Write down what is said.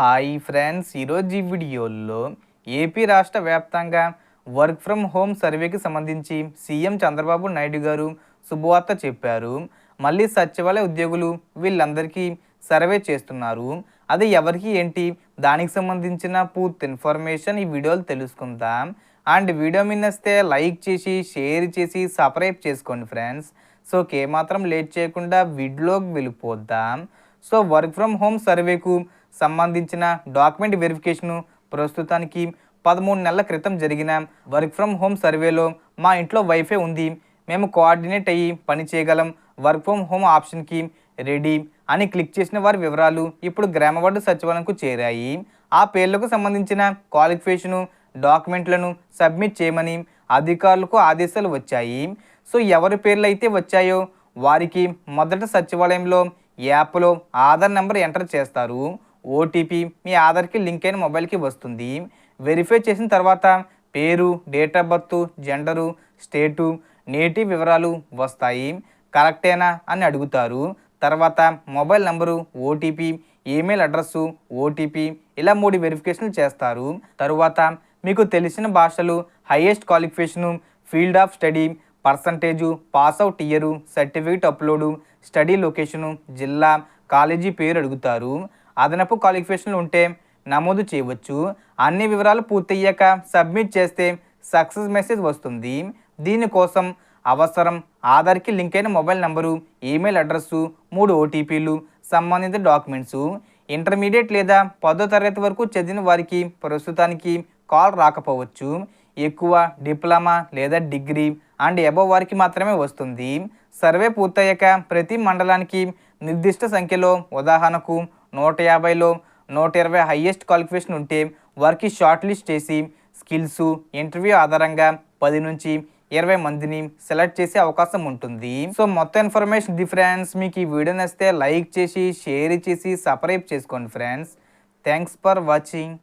Hi friends ఈరోజు ఈ వీడియోలో ఏపీ రాష్ట్ర వ్యాప్తంగా వర్క్ ఫ్రమ్ హోమ్ సర్వేకి సంబంధించి సీఎం చంద్రబాబు నాయుడు గారు శుభవార్త చెప్పారు. మళ్ళీ సచివాలయ ఉద్యోగులు వీళ్ళందరికీ సర్వే చేస్తున్నారు. అది ఎవరికి ఏంటి? దానికి సంబంధించిన పూర్తి ఇన్ఫర్మేషన్ ఈ వీడియోలు తెలుసుకుందాం. అండ్ వీడియో మిన్నస్తే లైక్ చేసి షేర్ చేసి సబ్స్క్రైబ్ చేసుకోండి ఫ్రెండ్స్. సో ఏమాత్రం లేట్ చేయకుండా వీడియోకి వెళ్ళిపోద్దాం సో వర్క్ ఫ్రమ్ హోమ్ సర్వేకు సంబంధించిన డాక్యుమెంట్ వెరిఫికేషను ప్రస్తుతానికి పదమూడు నెలల క్రితం జరిగిన వర్క్ ఫ్రమ్ హోమ్ సర్వేలో మా ఇంట్లో వైఫై ఉంది. మేము కోఆర్డినేట్ అయ్యి పని చేయగలం. వర్క్ ఫ్రమ్ హోమ్ ఆప్షన్కి రెడీ అని క్లిక్ చేసిన వారి వివరాలు ఇప్పుడు గ్రామ వార్డు సచివాలయంకు చేరాయి. ఆ పేర్లకు సంబంధించిన క్వాలిఫికేషను డాక్యుమెంట్లను సబ్మిట్ చేయమని అధికారులకు ఆదేశాలు వచ్చాయి. సో ఎవరి పేర్లు అయితే వచ్చాయో వారికి మొదట సచివాలయంలో యాప్లో ఆధార్ నెంబర్ ఎంటర్ చేస్తారు. ఓటీపీ మీ ఆధార్కి లింక్ అయిన మొబైల్కి వస్తుంది. వెరిఫై చేసిన తర్వాత పేరు date of birth gender state నేటి వివరాలు వస్తాయి. కరెక్టేనా అని అడుగుతారు. తర్వాత mobile number OTP email address OTP ఇలా మూడు వెరిఫికేషన్లు చేస్తారు. తరువాత మీకు తెలిసిన భాషలు highest qualification field of study percentage pass out year certificate upload study location జిల్లా కాలేజీ పేరు అడుగుతారు. అదనపు క్వాలిఫికేషన్లు ఉంటే నమోదు చేయవచ్చు. అన్ని వివరాలు పూర్తయ్యాక సబ్మిట్ చేస్తే సక్సెస్ మెసేజ్ వస్తుంది. దీనికోసం అవసరం ఆధార్కి లింక్ అయిన మొబైల్ నంబరు ఈమెయిల్ అడ్రస్సు మూడు ఓటీపీలు సంబంధిత డాక్యుమెంట్స్ ఇంటర్మీడియట్ లేదా పదో తరగతి వరకు చదివిన వారికి ప్రస్తుతానికి కాల్ రాకపోవచ్చు. ఎక్కువ డిప్లొమా లేదా డిగ్రీ అండ్ ఎబో వారికి మాత్రమే వస్తుంది. సర్వే పూర్తయ్యాక ప్రతి మండలానికి నిర్దిష్ట సంఖ్యలో ఉదాహరణకు నూట యాభైలో నూట ఇరవై హయ్యెస్ట్ క్వాలిఫికేషన్ ఉంటే వారికి షార్ట్ లిస్ట్ చేసి స్కిల్స్ ఇంటర్వ్యూ ఆధారంగా పది నుంచి ఇరవై మందిని సెలెక్ట్ చేసే అవకాశం ఉంటుంది. సో మొత్తం ఇన్ఫర్మేషన్ ది ఫ్రెండ్స్ మీకు ఈ వీడియో నచ్చితే లైక్ చేసి షేర్ చేసి సబ్స్క్రైబ్ చేసుకోండి ఫ్రెండ్స్. Thanks for watching.